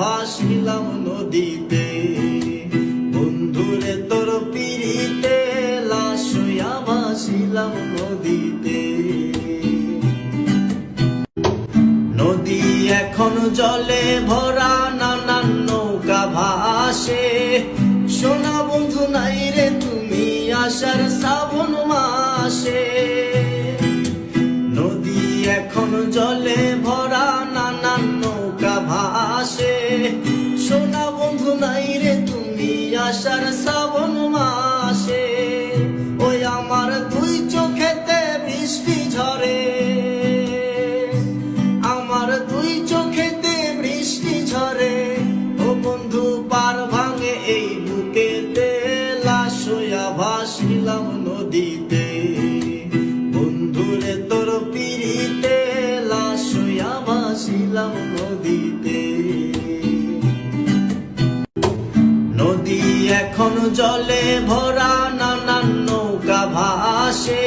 ভাসিলাম নদীতে। বন্ধুরে তোর পিড়িতে লাশ হইয়া ভাসিলাম নদীতে। নদী এখন জলে ভরা নানান নৌকা ভাসে। সোনা বন্ধু নাই রে, তুমি আসার শ্রাবণ মাসে। ভাসিলাম নদীতে। বন্ধুরে, তোর পিড়িতে লাশ হইয়া ভাসিলাম নদীতে। নদী এখন জলে ভরা নানান নৌকা ভাসে।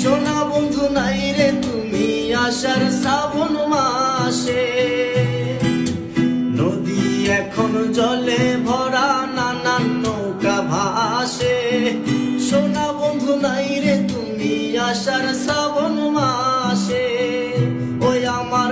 সোনা বন্ধু নাই রে, তুমি আসার ভাসে সোনা বন্ধু নাই রে তুমি আসার শ্রাবণ মাসে। ওই আমার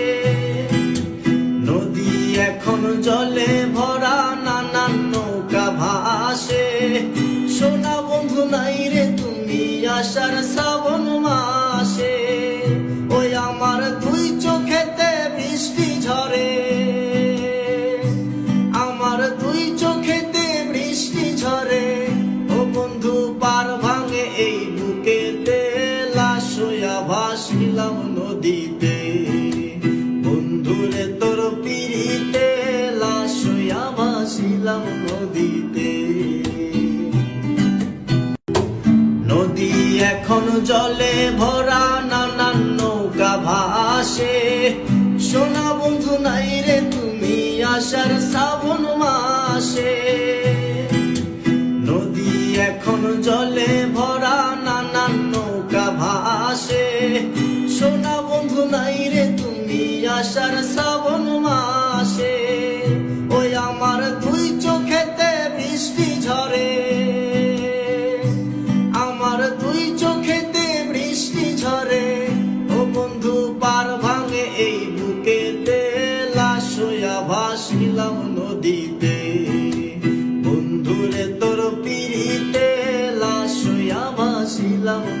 ভাসিলাম নদীতে। বন্ধুরে তোর পিড়িতে, লাশ ভাসিলাম নদীতে। নদী এখন জলে ভরা, নানান নৌকা ভাসে। সোনা বন্ধু নাই রে, তুমি আসার শ্রাবণ মাসে। আসার শ্রাবণ মাসে, ওই আমার দুই চোখেতে বৃষ্টি ঝরে। আমার দুই চোখেতে বৃষ্টি ঝরে, ও বন্ধু পার ভাঙে এই বুকেতে, লাশ হইয়া ভাসিলাম নদীতে। বন্ধুরে তোর পিড়িতে, লাশ হইয়া ভাসিলাম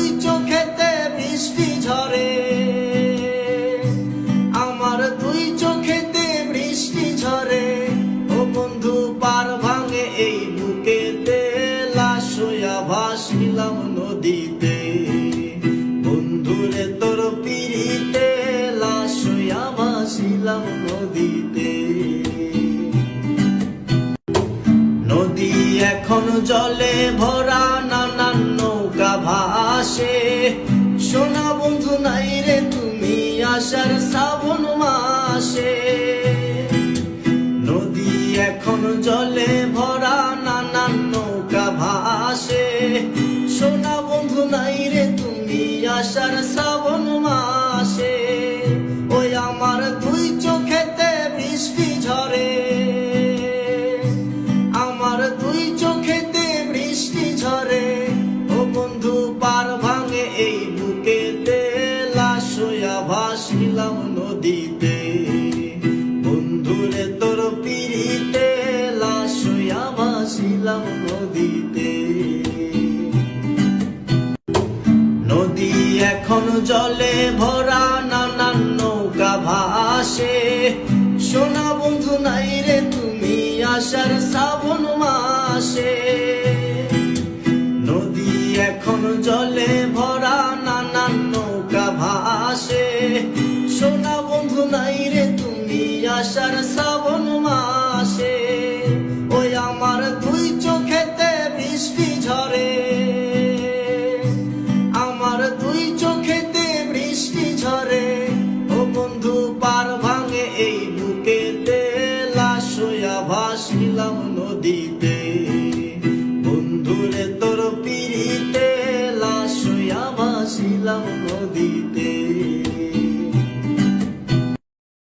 শোয়া ভাসিলাম নদীতে। বন্ধুরে তোর পিড়িতে লাশয়া ভাসিলাম নদীতে। নদী এখন জলে ভরা নানান নৌকা ভাসে। সোনা বন্ধু নাই রে, তুমি আসার শ্রাবণ মাসে। নদী এখন জলে ছিলাম নদীতে। বন্ধুরে তোর পিড়িতে লাশুয়া নদীতে। নদী এখন জলে ভরা নানান নৌকা ভাসে। সোনা বন্ধু নাই রে, তুমি আসার শ্রাবণ মা da